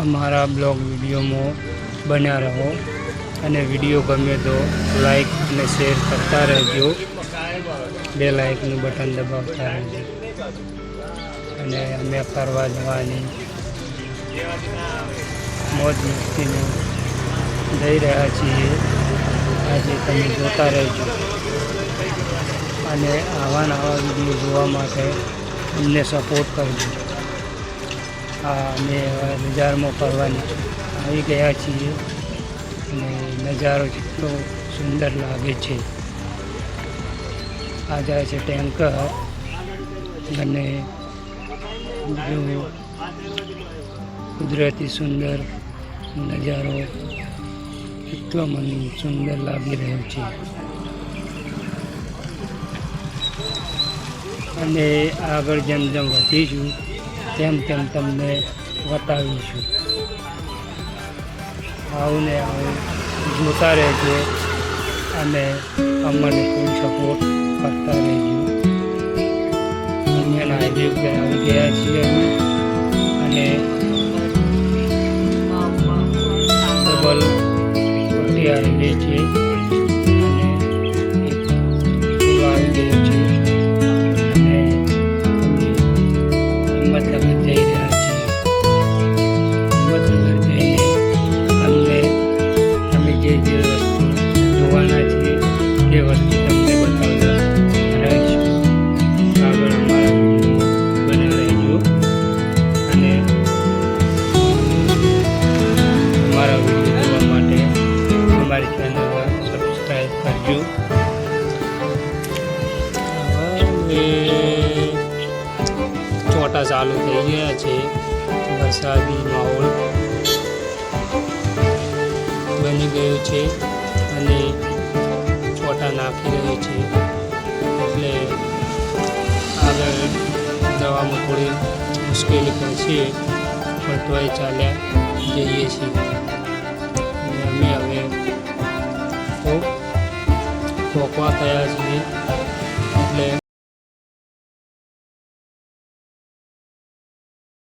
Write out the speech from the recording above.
અમારા બ્લોગ વિડીયોમાં બન્યા રહો અને વીડિયો ગમે તો લાઈક અને શેર કરતા રહેજો. બે લાઈકનું બટન દબાવતા રહેજો. અને અમે ફરવા જવાની મોજ મસ્તીને જઈ રહ્યા છીએ. આજે તમે જોતા રહેજો. અને આવા નવા વીડિયો જોવા માટે અમને સપોર્ટ કરજો. અમે બજારમાં ફરવાની આવી ગયા છીએ. અને નજારો કેટલો સુંદર લાગે છે. આ જાય છે ટેન્કર અને કુદરતી સુંદર નજારો એટલો મને સુંદર લાગી રહ્યો છે. અને આગળ જેમ જેમ વધીશું તેમ તેમ તમને બતાવીશું. આવું ને આવું જોતા રહેજો અને અમને ફૂલ સપોર્ટ કરતા રહેજો. અહીંયા હાઈવે ઉપર આવી ગયા છીએ અને ડબલ હાઈવે છે. હિંમતનગર જઈ રહ્યા છીએ હિંમતનગર તમે જે જે વસ્તુ જોવાના છે તે વસ્તુ તમને બતાવતા રહીશું. આગળ અને અમારા જોવા માટે અમારી ચેનલ સબસ્ક્રાઈબ કરજો. ચોટા ચાલુ થઈ ગયા છે. વરસાદી માહોલ બની ગયો છે અને ફોટા નાખી રહ્યો છે. એટલે આગળ દવામાં થોડી મુશ્કેલી પડશે પણ તોય ચાલ્યા જઈએ છીએ. અમે હવે તો પહોંચવા થયા છીએ.